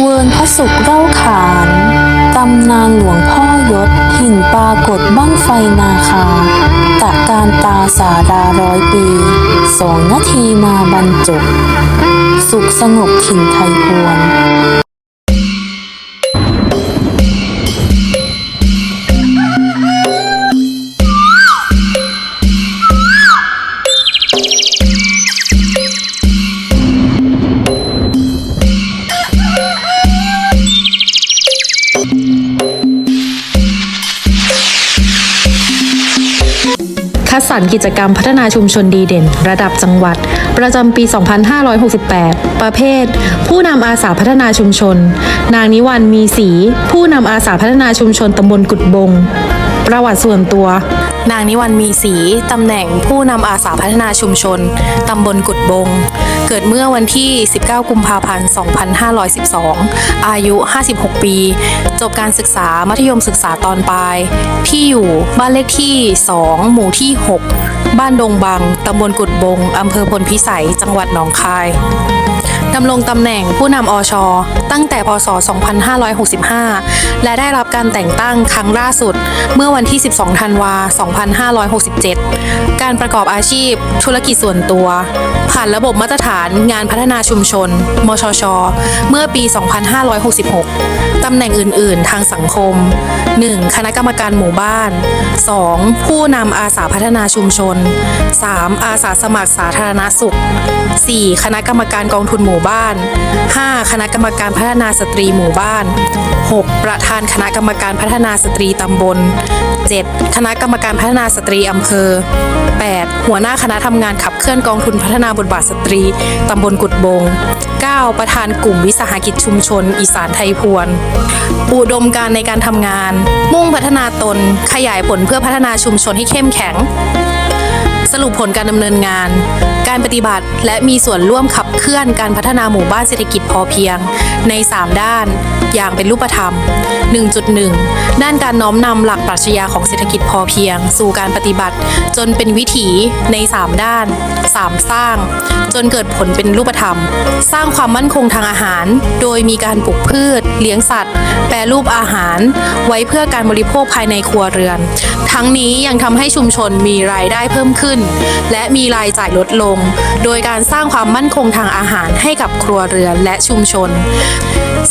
เวิร์นพระสุขเล่าขาน ตำนานหลวงพ่อยศหินปรากฏบ้างไฟนาคา ตะการตาสาดาร้อยปี สองนาทีมาบรรจบ สุขสงบถิ่นไทยพวน คัดสรรกิจกรรมพัฒนาชุมชนดีเด่น ระดับจังหวัด ประจำปี 2568 ประเภท ผู้นำอาสาพัฒนาชุมชน นางนิวันมีศรีผู้นำอาสาพัฒนาชุมชนตำบลกุดบง ประวัติส่วนตัว นางนิวันมีศรีตำแหน่งผู้นำอาสาพัฒนาชุมชน ตำบลกุดบง เกิดเมื่อวันที่ 19 กุมภาพันธ์ 2512 อายุ 56 ปี จบการศึกษามัธยมศึกษาตอนปลาย ที่อยู่บ้านเลขที่ 2 หมู่ที่ 6 บ้านดงบัง ตำบลกุดบง อำเภอพลพิสัย จังหวัดหนองคาย ดำรงตำแหน่งผู้นำอช ตั้งแต่พศ 2565 และได้รับการแต่งตั้งครั้งล่าสุด เมื่อวันที่ 12 ธันวา 2567 การประกอบอาชีพ ธุรกิจส่วนตัว ผ่านระบบมาตรฐานงานพัฒนาชุมชน มชช เมื่อปี 2566 ตำแหน่งอื่น ๆ ทางสังคม 1. คณะกรรมการหมู่บ้าน 2. ผู้นำอาสาพัฒนาชุมชน 3. อาสาสมัครสาธารณสุข 4. คณะกรรมการกองทุนหมู่บ้าน 5. คณะกรรมการพัฒนาสตรีหมู่บ้าน 6. ประธานคณะกรรมการพัฒนาสตรีตำบล 7. คณะกรรมการพัฒนาสตรีอำเภอ 8. หัวหน้าคณะทำงานขับเคลื่อนกองทุนพัฒนาบทบาทสตรีตำบลกุดบง 9. ประธานกลุ่มวิสาหกิจชุมชน อีสานไทยพวนอุดมการในการทำงาน มุ่งพัฒนาตน ขยายผลเพื่อพัฒนาชุมชนให้เข้มแข็ง สรุปผลการดำเนินงาน การปฏิบัติและมีส่วนร่วมขับเคลื่อนการพัฒนาหมู่บ้านเศรษฐกิจพอเพียง ใน 3 ด้าน อย่างเป็นรูปธรรม 1.1 ด้านการน้อมนำหลักปรัชญาของเศรษฐกิจพอเพียง สู่การปฏิบัติ จนเป็นวิถีใน 3 ด้าน 3 สร้าง จนเกิดผลเป็นรูปธรรม สร้างความมั่นคงทางอาหาร โดยมีการปลูกพืช เลี้ยงสัตว์ แปรรูปอาหาร ไว้เพื่อการบริโภคภายในครัวเรือน ทั้งนี้ยังทำให้ชุมชนมีรายได้เพิ่มขึ้น และมีรายจ่ายลดลง โดยการสร้างความมั่นคงทางอาหารให้กับครัวเรือนและชุมชน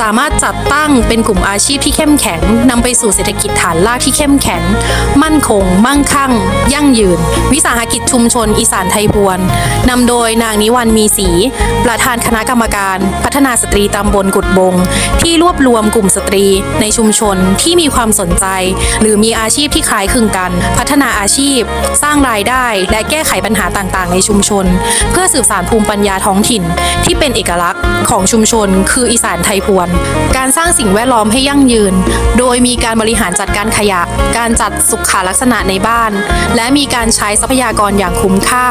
สามารถจัดตั้งเป็นกลุ่มอาชีพที่เข้มแข็งนำไปสู่เศรษฐกิจฐานรากที่เข้มแข็ง มั่นคง มั่งคั่ง ยั่งยืน วิสาหกิจชุมชน อีสานไทยพวนนำโดยนางนิวันมีศรีประธานคณะกรรมการ พัฒนาสตรีตำบลกุดบง ที่รวบรวมกลุ่มสตรีในชุมชนที่มีความสนใจ หรือมีอาชีพที่คล้ายคลึงกัน พัฒนาอาชีพ สร้างรายได้ และแก้ไขปัญหาต่างๆ ในชุมชน เพื่อสืบสานภูมิปัญญาท้องถิ่น ที่เป็นเอกลักษณ์ของชุมชน คืออีสานไทยพวนการสร้างสิ่งแวดล้อมให้ยั่งยืน โดยมีการบริหารจัดการขยะ การจัดสุขาลักษณะในบ้าน และมีการใช้ทรัพยากรอย่างคุ้มค่า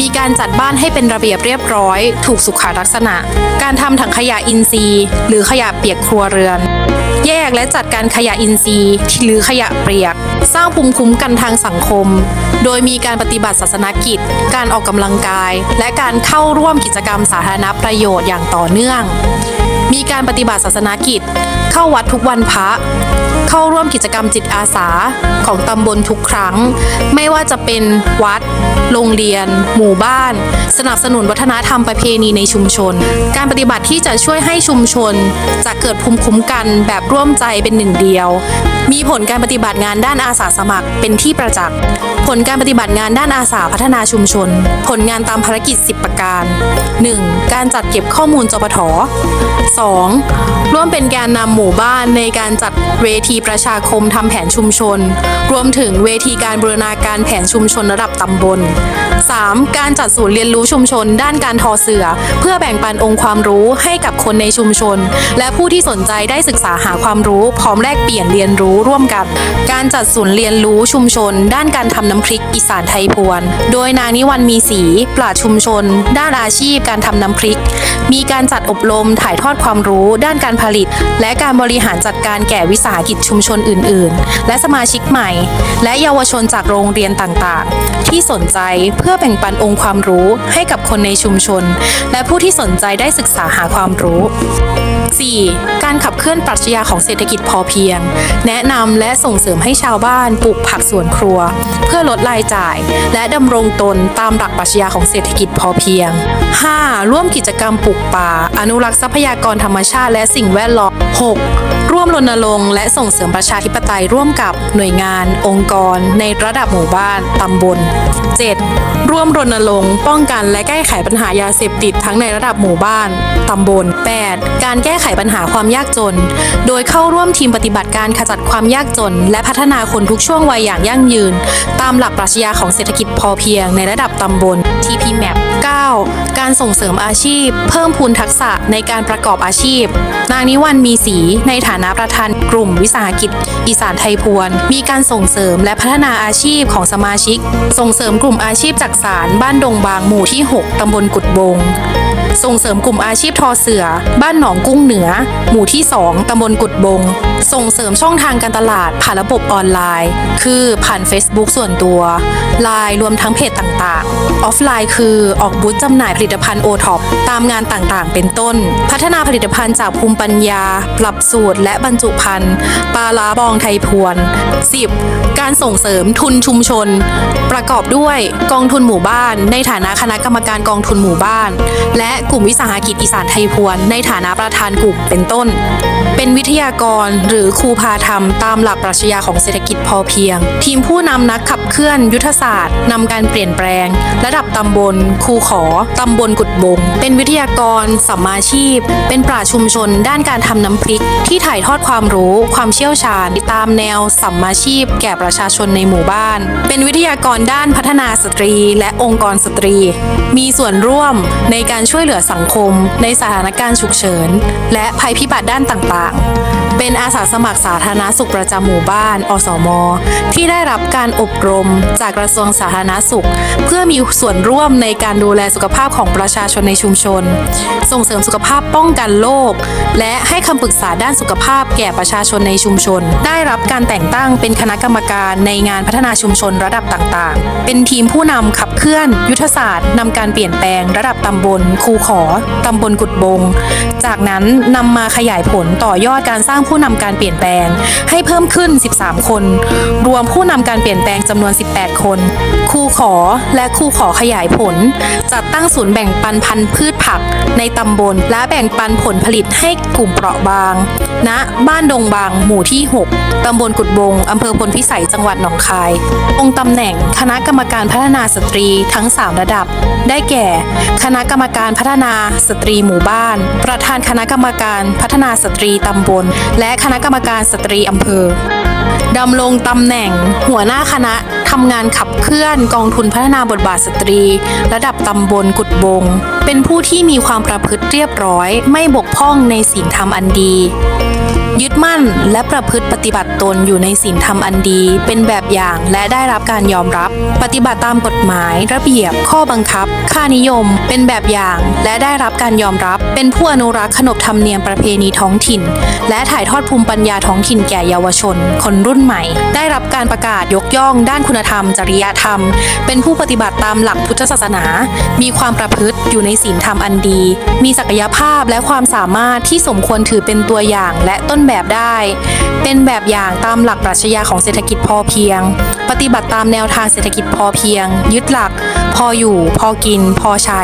มีการจัดบ้านให้เป็นระเบียบเรียบร้อย ถูกสุขาลักษณะ การทำถังขยะอินทรีย์ หรือขยะเปียกครัวเรือน แยกและจัดการขยะอินทรีย์หรือขยะเปียก สร้างภูมิคุ้มกันทางสังคม โดยมีการปฏิบัติศาสนกิจ การออกกำลังกาย และการเข้าร่วมกิจกรรมสาธารณประโยชน์อย่างต่อเนื่อง มีการปฏิบัติศาสนกิจ เข้าวัดทุกวันพระ เข้าร่วมกิจกรรมจิตอาสาของตำบลทุกครั้ง ไม่ว่าจะเป็นวัด โรงเรียน หมู่บ้าน สนับสนุนวัฒนธรรมประเพณีในชุมชน การปฏิบัติที่จะช่วยให้ชุมชนจะเกิดภูมิคุ้มกันแบบร่วมใจเป็นหนึ่งเดียว มีผลการปฏิบัติงานด้านอาสาสมัครเป็นที่ประจักษ์ ผลการปฏิบัติงานด้านอาสาพัฒนาชุมชน ผลงานตามภารกิจ 10 ประการ 1. การจัดเก็บข้อมูลจปท 2. ร่วมเป็นแกนนำหมู่บ้านในการจัดเวทีประชาคมทำแผนชุมชน รวมถึงเวทีการบูรณาการแผนชุมชนระดับตำบล 3. การจัดศูนย์เรียนรู้ชุมชน ด้านการทอเสือ เพื่อแบ่งปันองค์ความรู้ให้กับคนในชุมชน และผู้ที่สนใจได้ศึกษาหาความรู้พร้อมแลกเปลี่ยนเรียนรู้ร่วมกัน การจัดศูนย์เรียนรู้ชุมชน ด้านการทำน้ำพริกอีสานไทยพวน โดยนางนิวันมีศรีปราชชุมชน ด้านอาชีพการทำน้ำพริก มีการจัดอบรมถ่ายทอดความรู้ด้านการผลิต และการบริหารจัดการแก่วิสาหกิจชุมชนอื่น ๆ และสมาชิกใหม่ และเยาวชนจากโรงเรียนต่าง ๆ ที่สนใจเพื่อแบ่งปันองค์ความรู้ให้กับคนในชุมชน และผู้ที่สนใจได้ศึกษาหาความรู้ 4. การขับเคลื่อนปรัชญาของเศรษฐกิจพอเพียง แนะนำและส่งเสริมให้ชาวบ้านปลูกผักสวนครัว เพื่อลดรายจ่าย และดำรงตนตามหลักปรัชญาของเศรษฐกิจพอเพียง 5. ร่วมกิจกรรมปลูกป่า อนุรักษ์ทรัพยากรธรรมชาติและสิ่งแวดล้อม 6. ร่วมรณรงค์และส่งเสริมประชาธิปไตยร่วมกับหน่วยงาน องค์กร ในระดับหมู่บ้านตำบล 7. ร่วมรณรงค์ป้องกันและแก้ไขปัญหายาเสพติดทั้งในระดับหมู่บ้านตำบล 8. การแก้ไขปัญหาความยากจน โดยเข้าร่วมทีมปฏิบัติการขจัดความยากจน และพัฒนาคนทุกช่วงวัยอย่างยั่งยืนตามหลักปรัชญาของเศรษฐกิจพอเพียงในระดับตำบล TPMAP 9. การส่งเสริมอาชีพ เพิ่มพูนทักษะในการประกอบอาชีพ นางนิวันมีศรีในฐานะประธานกลุ่มวิสาหกิจ อีสานไทยพวน มีการส่งเสริมและพัฒนาอาชีพของสมาชิก ส่งเสริมกลุ่มอาชีพจักสารบ้านดงบางหมู่ที่ 6 ตำบลกุดบง ส่งเสริมกลุ่มอาชีพทอเสือ บ้านหนองกุ้งเหนือ หมู่ที่ 2 ตำบลกุดบง ส่งเสริมช่องทางการตลาดผ่านระบบออนไลน์ คือผ่าน Facebook ส่วนตัวไลน์รวมทั้งเพจต่างๆ ออฟไลน์คือออกบูธจำหน่ายผลิตภัณฑ์โอท็อปตามงานต่างๆ เป็นต้น พัฒนาผลิตภัณฑ์จากภูมิปัญญา ปรับสูตรและบรรจุภัณฑ์ปลาลาบองไทยพวน 10. การส่งเสริมทุนชุมชน ประกอบด้วยกองทุนหมู่บ้าน ในฐานะคณะกรรมการกองทุนหมู่บ้าน และกลุ่มวิสาหกิจอีสานไทยพวน ในฐานะประธานกลุ่มเป็นต้น เป็นวิทยากรหรือครูพาธรรม ตามหลักปรัชญาของเศรษฐกิจพอเพียง ทีมผู้นำนักขับเคลื่อนยุทธศาสตร์นำการเปลี่ยนแปลง ระดับตำบลครูขอตำบลกุดบง เป็นวิทยากรสัมมาชีพ เป็นปราชุมชนด้านการทำน้ำพริก ที่ถ่ายทอดความรู้ ความเชี่ยวชาญตามแนวสัมมาชีพ แก่ประชาชนในหมู่บ้าน เป็นวิทยากรด้านพัฒนาสตรี และองค์กรสตรี มีส่วนร่วมในการช่วยเหลือสังคม ในสถานการณ์ฉุกเฉิน และภัยพิบัติด้านต่างๆ เป็นอาสาสมัครสาธารณสุขประจำหมู่บ้าน อสม ที่ได้รับการอบรมจากกระทรวงสาธารณสุข เพื่อมีส่วนร่วมในการดูแลสุขภาพของประชาชนในชุมชน ส่งเสริมสุขภาพป้องกันโรคและให้คำปรึกษาด้านสุขภาพแก่ประชาชนในชุมชน ได้รับการแต่งตั้งเป็นคณะกรรมการในงานพัฒนาชุมชนระดับต่างๆ เป็นทีมผู้นำขับเคลื่อน ยุทธศาสตร์นำการเปลี่ยนแปลงระดับตำบล คูขอตำบลกุดบง จากนั้นนำมาขยายผลต่อยอดการสร้างผูู้้นำการเปลี่ยนแปลง ให้เพิ่มขึ้น 13 คน รวมผู้นำการเปลี่ยนแปลงจำนวน 18 คนครูขอและครูขอขยายผล จัดตั้งศูนย์แบ่งปันพันธุ์พืชผัก ในตำบลและแบ่งปันผลผลิตให้กลุ่มเปราะบางณบ้านดงบาง หมู่ที่ 6 ตำบลกุดบง อำเภอพลพิสัย จังหวัดหนองคาย องค์ตำแหน่ง คณะกรรมการพัฒนาสตรีทั้ง 3 ระดับ ได้แก่ คณะกรรมการพัฒนาสตรีหมู่บ้าน ประธานคณะกรรมการพัฒนาสตรีตำบล และคณะกรรมการสตรีอำเภอดำรงตำแหน่ง หัวหน้าคณะทำงานขับเคลื่อนกองทุนพัฒนาบทบาทสตรี ระดับตำบลกุดบง เป็นผู้ที่มีความประพฤติเรียบร้อย ไม่บกพร่องในศีลธรรมอันดี Thank you. ยึดมั่นและประพฤติปฏิบัติตนอยู่ในศีลธรรมอันดี เป็นแบบอย่างและได้รับการยอมรับ ปฏิบัติตามกฎหมาย ระเบียบ ข้อบังคับ ค่านิยม เป็นแบบอย่าง และได้รับการยอมรับ เป็นผู้อนุรักษ์ขนบธรรมเนียมประเพณีท้องถิ่น และถ่ายทอดภูมิปัญญาท้องถิ่นแก่เยาวชน คนรุ่นใหม่ ได้รับการประกาศยกย่อง ด้านคุณธรรม จริยธรรม เป็นผู้ปฏิบัติตามหลักพุทธศาสนา มีความประพฤติอยู่ในศีลธรรมอันดี มีศักยภาพและความสามารถที่สมควรถือเป็นตัวอย่างและต้นแบบได้ เป็นแบบอย่างตามหลักปรัชญาของเศรษฐกิจพอเพียง ปฏิบัติตามแนวทางเศรษฐกิจพอเพียง ยึดหลัก พออยู่ พอกิน พอใช้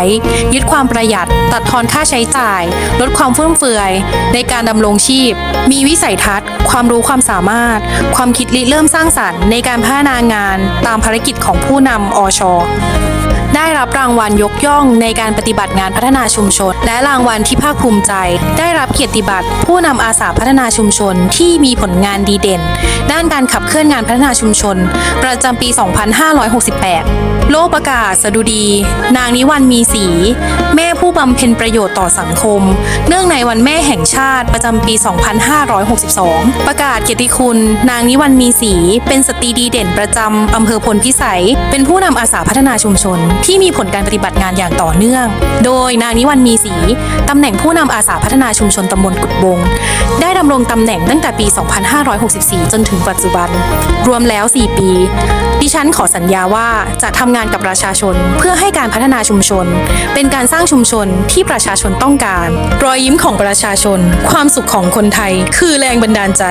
ยึดความประหยัด ตัดทอนค่าใช้จ่าย ลดความฟุ่มเฟือย ในการดำรงชีพ มีวิสัยทัศน์ ความรู้ความสามารถ ความคิดริเริ่มสร้างสรรค์ในการพัฒนางานตามภารกิจของผู้นำอช รับรางวัลยกย่องในการปฏิบัติงานพัฒนาชุมชน และรางวัลที่ภาคภูมิใจ ได้รับเกียรติบัตรผู้นำอาสาพัฒนาชุมชนที่มีผลงานดีเด่น ด้านการขับเคลื่อนงานพัฒนาชุมชน ประจำปี 2568 โลกประกาศสดุดี นางนิวันมีศรีแม่ผู้บำเพ็ญประโยชน์ต่อสังคม เนื่องในวันแม่แห่งชาติประจำปี 2562 ประกาศเกียรติคุณ นางนิวันมีศรีเป็นสตรีดีเด่นประจำอำเภอพลพิสัย เป็นผู้นำอาสาพัฒนาชุมชน ที่มีผลการปฏิบัติงานอย่างต่อเนื่อง โดยนางนิวันมีศรีตำแหน่งผู้นำอาสาพัฒนาชุมชนตำบลกุดบง ได้ดำรงตำแหน่งตั้งแต่ปี 2564 จนถึงปัจจุบัน รวมแล้ว 4 ปี ดิฉันขอสัญญาว่าจะทำงานกับประชาชนเพื่อให้การพัฒนาชุมชน เป็นการสร้างชุมชนที่ประชาชนต้องการ รอยยิ้มของประชาชน ความสุขของคนไทย คือแรงบันดาลใจ